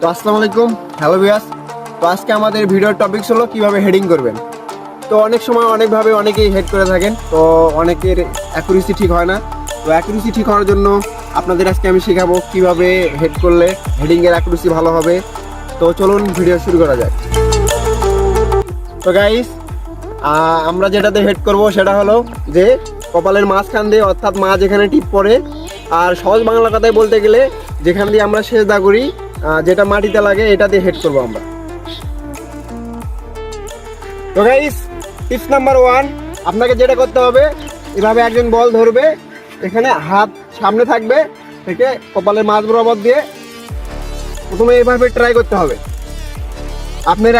তো আসসালামু আলাইকুম। হ্যালো বিয়াস তো আজকে আমাদের ভিডিওর টপিকস হলো কীভাবে হেডিং করবেন। তো অনেক সময় অনেকভাবে অনেকেই হেড করে থাকেন, তো অনেকের অ্যাকুরেসি ঠিক হয় না। তো অ্যাকুরেসি ঠিক হওয়ার জন্য আপনাদের আজকে আমি শেখাবো কীভাবে হেড করলে হেডিংয়ের অ্যাকুরেসি ভালো হবে। তো চলুন ভিডিও শুরু করা যাক। তো গাইস আমরা যেটাতে হেড করব সেটা হলো যে কপালের মাঝখান দিয়ে অর্থাৎ মা যেখানে টিপ পড়ে আর সহজ বাংলা কথায় বলতে গেলে যেখান দিয়ে আমরা সেজদা করি যেটা মাটিতে লাগে এটা দিয়ে হেড করব আমরা। তো গাইস টিপস নাম্বার ওয়ান আপনাকে যেটা করতে হবে, এভাবে একজন বল ধরবে, এখানে হাত সামনে থাকবে, থেকে কপালের মাছ বরাবর দিয়ে প্রথমে এভাবে ট্রাই করতে হবে। আপনার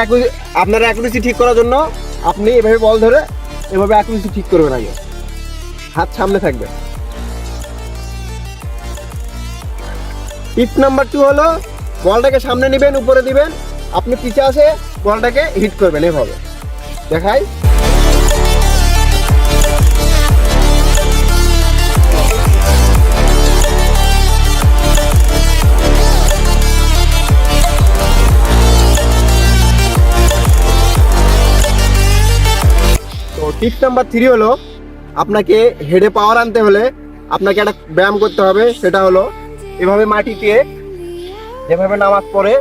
আপনার অ্যাকুরেসি ঠিক করার জন্য আপনি এভাবে বল ধরে এভাবে অ্যাকুরেসি ঠিক করবেন আগে। হাত সামনে থাকবে। টিপ নাম্বার টু হলো, বলটাকে সামনে নেবেন, উপরে দিবেন। আপনি পিছে আসে বলটাকে হিট করবেন এভাবে। দেখাই। টিপ নাম্বার থ্রি হলো, আপনাকে হেডে পাওয়ার আনতে হলে আপনাকে একটা ব্যায়াম করতে হবে, সেটা হলো এভাবে মাটিতে যেভাবে নামাজ পড়ে,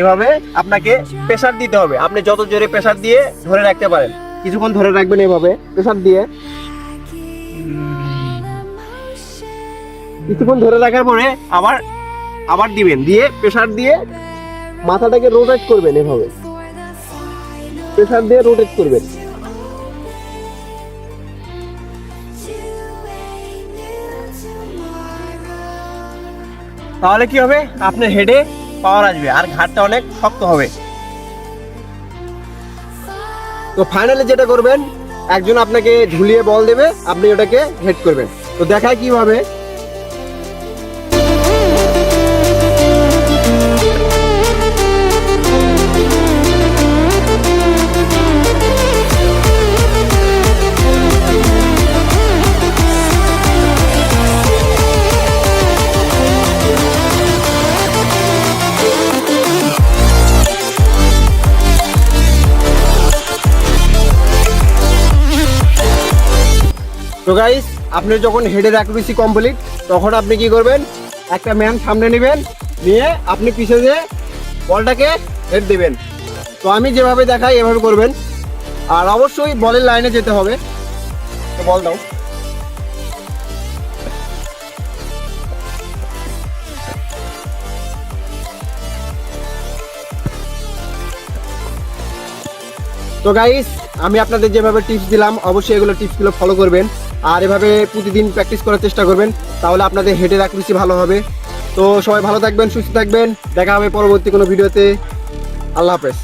এভাবে আপনাকে প্রেসার দিতে হবে। আপনি যত জোরে প্রেসার দিয়ে ধরে রাখতে পারেন। কিছুক্ষণ ধরে রাখবেন এভাবে, প্রেসার দিয়ে। কিছুক্ষণ ধরে রাখার পরে আবার আবার দিবেন। দিয়ে প্রেসার দিয়ে মাথাটাকে রোটেট করবেন এভাবে। প্রেসার দিয়ে রোটেট করবেন। তাহলে কি হবে? আপনার হেডে পাওয়ার আসবে আর ঘাটটা অনেক শক্ত হবে। তো ফাইনালি যেটা করবেন, একজন আপনাকে ঝুলিয়ে বল দেবে, আপনি ওটাকে হেড করবেন। তো দেখায় কীভাবে? তো গাইস আপনি যখন হেডের অ্যাকুরেসি কমপ্লিট তখন আপনি কি করবেন? একটা ম্যান সামনে নেবেন, নিয়ে আপনি পিছে দিয়ে বলটাকে হেড দিবেন। তো আমি যেভাবে দেখাই, এভাবে করবেন। আর অবশ্যই বলের লাইনে যেতে হবে। তো বল দাও। তো গাইস আমি আপনাদের যেভাবে টিপস দিলাম, অবশ্যই এগুলো টিপসগুলো ফলো করবেন। আর এভাবে প্রতিদিন প্র্যাকটিস করার চেষ্টা করবেন, তাহলে আপনাদের হেডের অ্যাকুরেসি ভালো হবে। তো সবাই ভালো থাকবেন, সুস্থ থাকবেন, দেখা হবে পরবর্তী কোনো ভিডিওতে আল্লাহ হাফেজ।